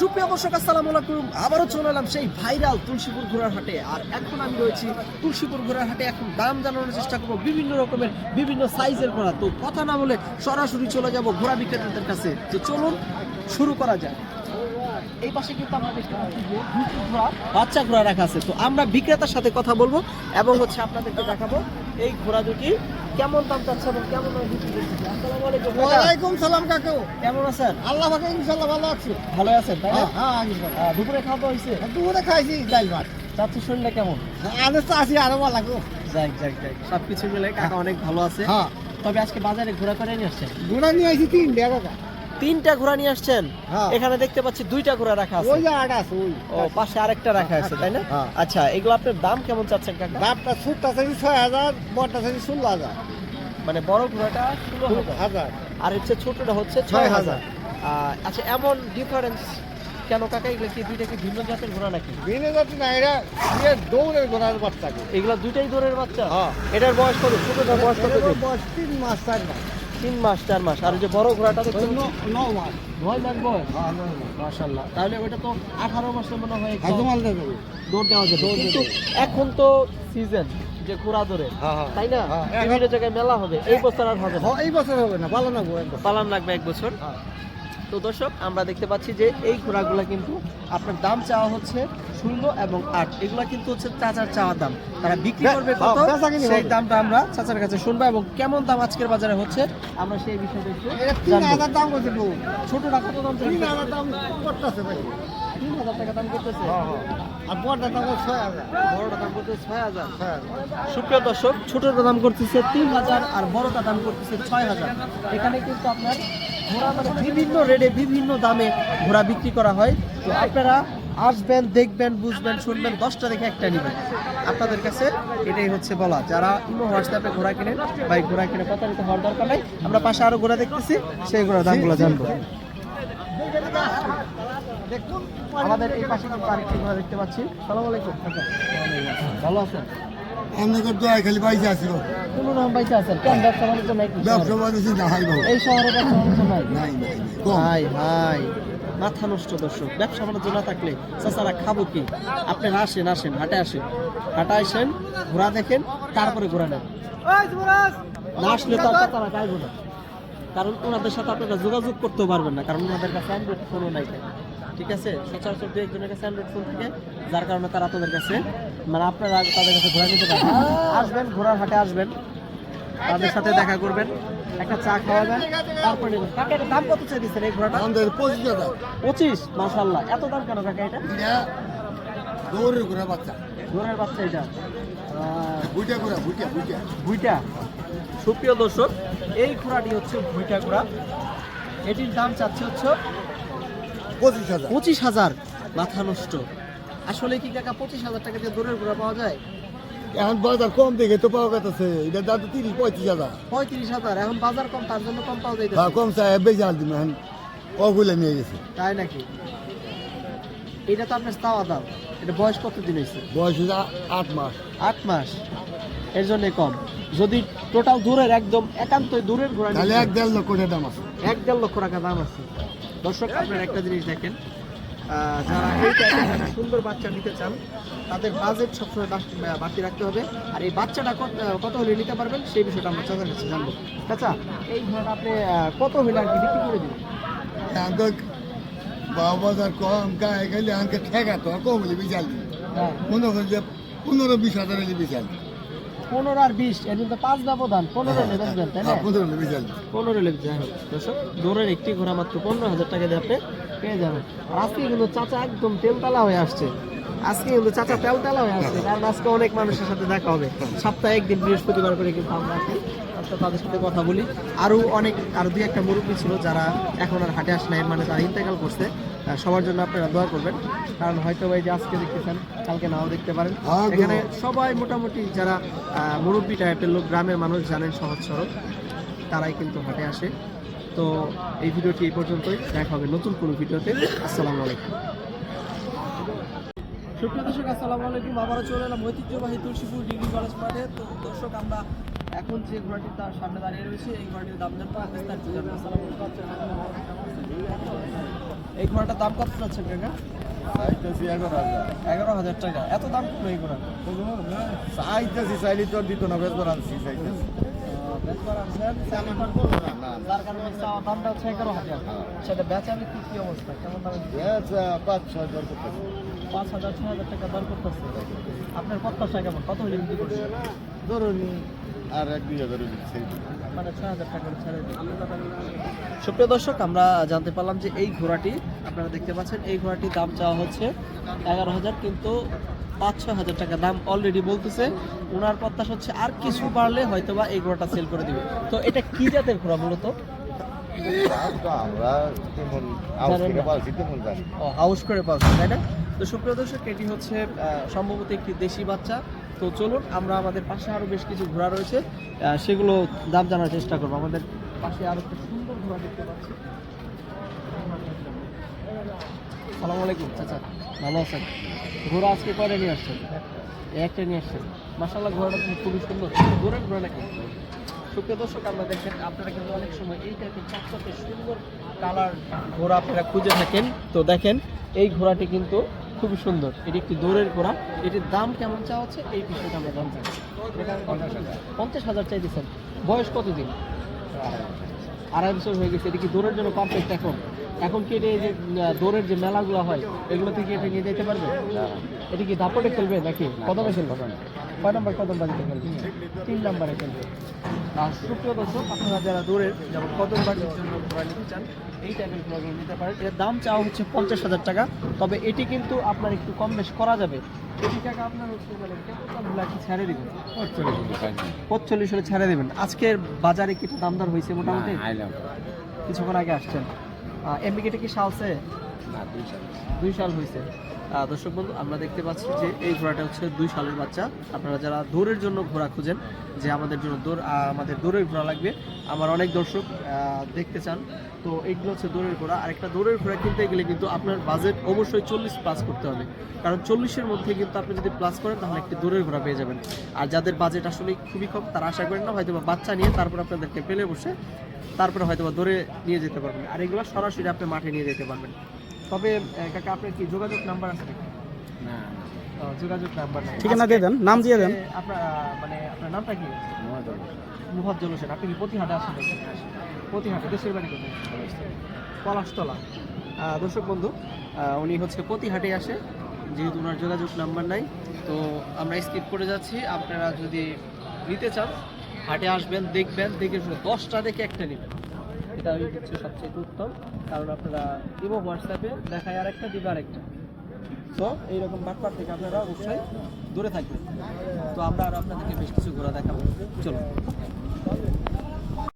সুপ্রিয় দর্শক, আসসালামু আলাইকুম। আবারও চলে এলাম সেই ভাইরাল তুলসীপুর ঘোড়ার হাটে। আর এখন আমি রয়েছি তুলসীপুর ঘোড়ার হাটে। এখন দাম জানানোর চেষ্টা করব বিভিন্ন রকমের, বিভিন্ন সাইজের ঘোড়া। তো কথা না বলে সরাসরি চলে যাব ঘোড়া বিক্রেতাদের কাছে। যে চলুন, শুরু করা যায় এই পাশে কিন্তু আমরা দেখতে পাচ্ছি যে ঘোড়া, বাচ্চা ঘোড়া রাখা আছে। তো আমরা বিক্রেতার সাথে কথা বলব এবং হচ্ছে আপনাদেরকে দেখাবো এই ঘোড়া দুটি কেমন দাম চাচ্ছে এবং কেমন দামে বিক্রি করছে? আসসালামু আলাইকুম ওয়ালাইকুম সালাম কাকু। কেমন আছেন? আল্লাহ পাকে ভালো আছি। ভালো আছেন তাই না? হ্যাঁ হ্যাঁ দুপুরে খাওয়া দাওয়া হয়েছে? দুপুরে খাইছি ডাল ভাত। চাচ্ছি শরীরটা কেমন? তো আছি আরও ভালো লাগো যাক যাক যাক সবকিছু মিলে কাকা অনেক ভালো আছে। হ্যাঁ। তবে আজকে বাজারে ঘোরা করে নিয়ে আসছেন? গুড়া নিয়ে আইছি তিন টাকা তিনটা ঘোড়া নিয়ে আসছেন? হ্যাঁ। এখানে দেখতে পাচ্ছি দুইটা ঘোড়া রাখা আছে। ও পাশে আরেকটা রাখা আছে তাই না? হ্যাঁ। আচ্ছা এগুলো আপনার দাম কেমন চাচ্ছেন কাকা? বাপটা সুটটা চাইছি ছয় হাজার বড়টা চাইছি ষোলো হাজার। মানে বড় ঘোড়াটা ষোলো হাজার। আর হচ্ছে ছোটটা হচ্ছে ছয় হাজার। আচ্ছা এমন ডিফারেন্স কেন কাকা? এগুলো কি দুইটা কি ভিন্ন জাতের ঘোড়া নাকি? বিনে যাচ্ছি না এরা ইয়ে দৌড়ের ঘোড়ার বাচ্চাকে এগুলা দুইটাই দূরের বাচ্চা? হ্যাঁ। এটার বয়স কত? ছোটটার বয়স কত? বয়স তিন মাস চার মাস। তিন মাস চার মাস। আর যে বড় ঘোড়াটা ন- মাস নয় মাস। বয়স হ্যাঁ মাশাল্লাহ তাহলে ওটা তো আঠারো মাসে মনে হয় দৌড় দেওয়া যাবে। কিন্তু এখন তো সিজন যে ঘোড়া দৌড়ে হ্যাঁ হ্যাঁ। তাই না? বিভিন্ন জায়গায় মেলা হবে। এই বছর আর হবে না। এই বছর হবে না। পালন লাগবে পালন লাগবে এক বছর। তো দর্শক আমরা দেখতে পাচ্ছি যে এই ঘোড়াগুলো কিন্তু আপনার দাম চাওয়া হচ্ছে শূন্য এবং আট। এগুলো কিন্তু হচ্ছে চাচার চাওয়া দাম। তারা বিক্রি করবে হ্যাঁ, কত? সেই দামটা আমরা চাচার কাছে শুনব এবং কেমন দাম আজকের বাজারে হচ্ছে আমরা সেই বিষয়টা একটু হাজার দাম ছোটটা কত দাম তিন চাইছে? হাজার দাম করতেছে ভাই। তিন হাজার টাকা দাম করতেছে? আর বড়টা দাম ছয় হাজার। বড়টা দাম করতেছে হাজার। ছয় হাজার। সুপ্রিয় দর্শক ছোটটা দাম করতেছে তিন হাজার আর বড়টা দাম করতেছে ছয় হাজার। এখানে কিন্তু আপনার ঘোড়া মানে বিভিন্ন রেটে বিভিন্ন দামে ঘোড়া বিক্রি করা হয়। তো আপনারা আসবেন, দেখবেন, বুঝবেন, শুনবেন, দশটা দেখে একটা নেবেন। আপনাদের কাছে এটাই হচ্ছে বলা। যারা ইমো হোয়াটসঅ্যাপে ঘোড়া কিনেন বা ঘোড়া কিনে প্রতারিত হওয়ার দরকার নাই, আমরা পাশে আরও ঘোড়া দেখতেছি, সেই ঘোড়ার দামগুলো জানব। আমাদের এই পাশে কিন্তু আরেকটি ঘোড়া দেখতে পাচ্ছি। সালাম আলাইকুম ভালো আছেন? দয়া খালি বাইসে আসিল কোন রকম বাইচে আছেন কেন? ব্যবসা বাণিজ্য নাই ব্যবসা এই শহরে ব্যবসা বাণিজ্য নাই? নাই নাই হাই মাথা নষ্ট দর্শক ব্যবসা বাণিজ্য না থাকলে চাচারা খাব কি? আপনি আসেন আসেন হাটে আসেন। হাটে আসেন ঘোরা দেখেন তারপরে ঘোরা নেন। না আসলে তো চাচারা গাইবো না। কারণ ওনাদের সাথে আপনারা যোগাযোগ করতেও পারবেন না কারণ ওনাদের কাছে অ্যান্ড্রয়েড ফোনও নাই। ঠিক আছে? সচরাচর দু একজনের কাছে অ্যান্ড্রয়েড ফোন থাকে যার কারণে তারা আপনাদের কাছে মানে আপনারা তাদের কাছে ঘোরা নিতে পারেন আসবেন ঘোড়ার হাটে আসবেন। তাদের সাথে দেখা করবেন একটা চা খাওয়াবেন তারপরে কাকা দাম কত চাই দিচ্ছেন এই ঘোড়াটা পঁচিশ টাকা। পঁচিশ? মাশাল্লাহ এত দাম কেন কাকা এটা? দৌড়ের করে বাচ্চা। ঘোড়ার বাচ্চা এটা। বুইটা করে বুইটা বুইটা ভুইটা। সুপ্রিয় দর্শক এই ঘোড়াটি হচ্ছে ভুইটা ঘোড়া। এটির দাম চাচ্ছে হচ্ছে পঁচিশ হাজার। পঁচিশ হাজার। মাথা নষ্ট। আসলে কি কাকা পঁচিশ হাজার টাকা দিয়ে দূরের ঘোড়া পাওয়া যায়? এখন বাজার কম দেখে তো পাওয়া গেছে। এটা দাম তো তিরিশ পঁয়ত্রিশ হাজার। পঁয়ত্রিশ হাজার এখন বাজার কম তার জন্য কম পাওয়া হ্যাঁ কম চাই বেশি আল দিন এখন। অগুলে নিয়ে গেছে। তাই নাকি? এটা তো আপনার চাওয়া দাম। এটা বয়স কত দিন হয়েছে বয়স হচ্ছে আ- আট মাস। আট মাস। এর জন্য কম। যদি টোটাল দূরের একদম একান্তই দূরের ঘোড়া তাহলে এক দেড় লক্ষ টাকা দাম আছে। এক দেড় লক্ষ টাকা দাম আছে। দর্শক আপনার একটা জিনিস দেখেন। যারা এই টাইপের সুন্দর বাচ্চা নিতে চান তাদের বাজেট সবসময় বাড়তি রাখতে হবে। আর এই বাচ্চাটা কত- হলে নিতে পারবেন সেই বিষয়টা আমরা চাচার কাছে জানব। চাচা এই ঘোড়াটা আপনি কত হলে আর কি বিক্রি করে দিবেন? বাবা বাজার কম গায়ে গেলে আমাকে ঠেকা কম হলে বিশাল দিন। হ্যাঁ। মনে করি যে পনেরো বিশ হাজার হলে বিশাল পনেরো আর বিশ এর মধ্যে পাঁচ ব্যবধান পনেরো হলে বেচবেন তাই না? হ্যাঁ পনেরো দিন। পনেরো দর্শক দৌড়ের একটি ঘোড়া মাত্র পনেরো হাজার টাকা দিয়ে আপনি পেয়ে যাবেন। আজকে কিন্তু চাচা একদম তেলতালা হয়ে আসছে। আজকে কিন্তু চাচা তেলতালা হয়ে আসছে কারণ আজকে অনেক মানুষের সাথে দেখা হবে। সপ্তাহে একদিন বৃহস্পতিবার করে কিন্তু আমরা আসি। তাদের সাথে কথা বলি। আরও অনেক আরও দুই একটা মুরব্বী ছিল যারা এখন আর হাটে আসে নাই মানে তারা ইন্তেকাল করছে। সবার জন্য আপনারা দোয়া করবেন কারণ হয়তো ভাই যে আজকে দেখতেছেন কালকে নাও দেখতে পারেন। এখানে সবাই মোটামুটি যারা মুরব্বী টাইপের লোক গ্রামের মানুষ জানেন সহজ সরল তারাই কিন্তু হাটে আসে। তো এই ভিডিওটি এই পর্যন্তই। দেখা হবে নতুন কোনো ভিডিওতে। আসসালামু আলাইকুম। সুপ্রিয় দর্শক আসসালামু আলাইকুম। আবারও চলে এলাম ঐতিহ্যবাহী তুলসীপুর ডিগ্রি কলেজ মাঠে। তো দর্শক আমরা এখন যে ঘোড়াটি তার সামনে দাঁড়িয়ে রয়েছে এই ঘোড়াটির দাম জানব। বিস্তারিত জানব? আসসালামু আলাইকুম। এই ঘোড়াটার দাম কত যাচ্ছে কাকা? এগারো হাজার টাকা। এত দাম কেন এই ঘোড়া চাইতেছি চাইলে তো দিত না বেতন আনছি চাইতেছি। সেটা অবস্থা কেমন পাঁচ হাজার হাজার টাকা কেমন কত ধরুন আর এক দুই হাজার সুপ্রিয় দর্শক, আমরা জানতে পারলাম যে এই ঘোড়াটি, আপনারা দেখতে পাচ্ছেন, এই ঘোড়াটির দাম চাওয়া হচ্ছে এগারো হাজার, কিন্তু পাঁচ ছয় হাজার টাকা দাম অলরেডি বলতেছে। ওনার প্রত্যাশা হচ্ছে আর কিছু বাড়লে হয়তো বা এই ঘোড়াটা সেল করে দিবে। তো এটা কি জাতের ঘোড়া মূলত? পাচ্ছি হাউস করে পাচ্ছেন তাই না? তো সুপ্রিয় দর্শক এটি হচ্ছে সম্ভবত একটি দেশি বাচ্চা। তো চলুন আমরা আমাদের পাশে আরও বেশ কিছু ঘোড়া রয়েছে। সেগুলো দাম জানার চেষ্টা করব। আমাদের পাশে আরও একটা সুন্দর ঘোড়া দেখতে পাচ্ছি। সালাম আলাইকুম, চাচা। ভালো আছেন? ঘোড়া আজকে কয়টা নিয়ে আসছেন? একটা নিয়ে আসছেন। মাসাল্লাহ ঘোড়াটা কিন্তু খুবই সুন্দর। ঘোড়ার ঘোড়া নাকি? সুপ্রিয় দর্শক আমরা দেখেন, আপনারা কিন্তু অনেক সময় এই টাইপের সুন্দর কালার ঘোড়া আপনারা খুঁজে থাকেন। তো দেখেন, এই ঘোড়াটি কিন্তু খুবই সুন্দর। এটি একটি দৌড়ের ঘোড়া। এটির দাম কেমন চাওয়া হচ্ছে এই বিষয়টা আমরা জানতে চাই। পঞ্চাশ হাজার চাই দিচ্ছেন। বয়স কতদিন? আড়াই বছর হয়ে গেছে। এটি কি দৌড়ের জন্য পারফেক্ট এখন? এখন কি এটা এই যে দৌড়ের যে মেলাগুলো হয় এগুলো থেকে এটা নিয়ে যেতে পারবে? এটা কি দাপটে খেলবে নাকি? কদমে খেলবে? কয় নম্বর কদম বাড়িতে খেলবে? তিন নম্বরে খেলবে। আর সুপ্রিয় দর্শক আপনারা যারা দৌড়ের যেমন কদম বাড়ির জন্য ঘোড়া নিতে চান এই টাইপের ঘোড়াগুলো নিতে পারেন। এর দাম চাওয়া হচ্ছে পঞ্চাশ হাজার টাকা তবে এটি কিন্তু আপনার একটু কম বেশ করা যাবে। এটি টাকা আপনার হচ্ছে মানে কেমন দাম হলে কি ছেড়ে দিবেন? পঁচল্লিশ হলে ছেড়ে দেবেন। আজকের বাজারে কি দামদার হয়েছে মোটামুটি? কিছুক্ষণ আগে আসছেন। এমনি কেটে কি সালছে দুই সাল হয়েছে। দর্শক বন্ধু আমরা দেখতে পাচ্ছি যে এই ঘোড়াটা হচ্ছে দুই সালের বাচ্চা। আপনারা যারা দৌড়ের জন্য ঘোড়া খুঁজেন যে আমাদের জন্য দৌড় আমাদের দৌড়ের ঘোড়া লাগবে আমার অনেক দর্শক দেখতে চান। তো এইগুলো হচ্ছে দৌড়ের ঘোড়া। আর একটা দৌড়ের ঘোড়া কিনতে গেলে কিন্তু আপনার বাজেট অবশ্যই চল্লিশ প্লাস করতে হবে। কারণ চল্লিশের মধ্যে কিন্তু আপনি যদি প্লাস করেন তাহলে একটি দৌড়ের ঘোড়া পেয়ে যাবেন। আর যাদের বাজেট আসলে খুবই কম তারা আশা করেন না হয়তো বাচ্চা নিয়ে তারপর আপনাদেরকে পেলে বসে তারপরে হয়তো বা দৌড়ে নিয়ে যেতে পারবেন। আর এগুলো সরাসরি আপনি মাঠে নিয়ে যেতে পারবেন। তবে আহ, কাকা আপনার কি যোগাযোগ নাম্বার আছে? ও, যোগাযোগ নাম্বার নাই। ঠিকানা দিয়ে দেন, নাম দিয়ে দেন। আপনার মানে আপনার নামটা কি? মুহাজ্জল হোসেন। আপনি কি প্রতিহাটে আসেন? প্রতিহাটে দেশের বাড়ি কোথায়? পলাশতলা। দর্শক বন্ধু উনি হচ্ছে প্রতিহাটে আসে। যেহেতু ওনার যোগাযোগ নাম্বার নাই তো আমরা স্কিপ করে যাচ্ছি। আপনারা যদি নিতে চান হাটে আসবেন, দেখবেন, দেখে শুনে দশটা দেখে একটা নেবেন। এটা আমি হচ্ছে সবচেয়ে উত্তম, কারণ আপনারা দিব হোয়াটসঅ্যাপে দেখায় আর একটা দিবে আরেকটা। তো এইরকম বাটপার থেকে আপনারা অবশ্যই দূরে থাকবেন। তো আমরা আর আপনাদেরকে বেশ কিছু ঘোরা দেখাবো। চলো